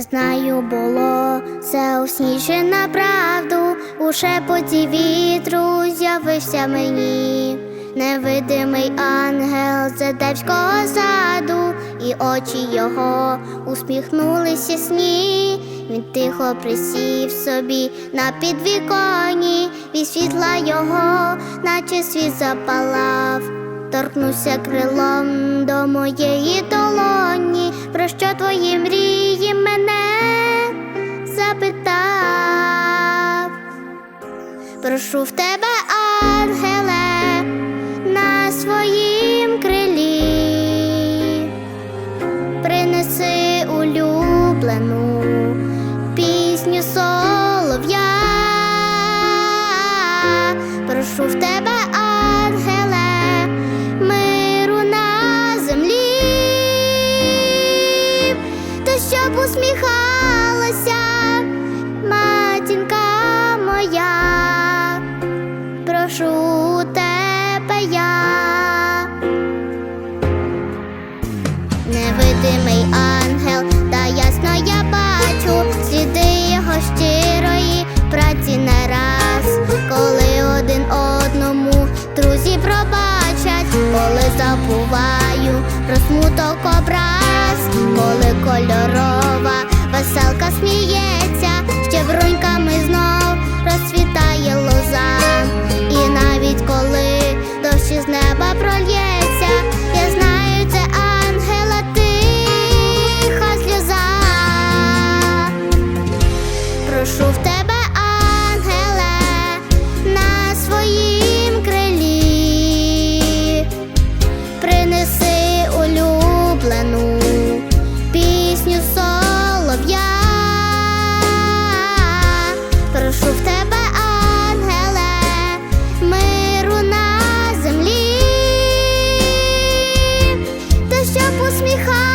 Знаю, було це у сні чи на правду. У шепоті вітру з'явився мені. Невидимий ангел з едемського саду, і очі його усміхнулися сні. Він тихо присів собі на підвіконі, від світла його, наче світ запалав. Торкнувся крилом до моєї долоні, про що твої мрії мене запитав. Прошу в тебе, ангеле, на своїм крилі, принеси улюблену та забуваю про смуток образ, коли кольоров. усміхай.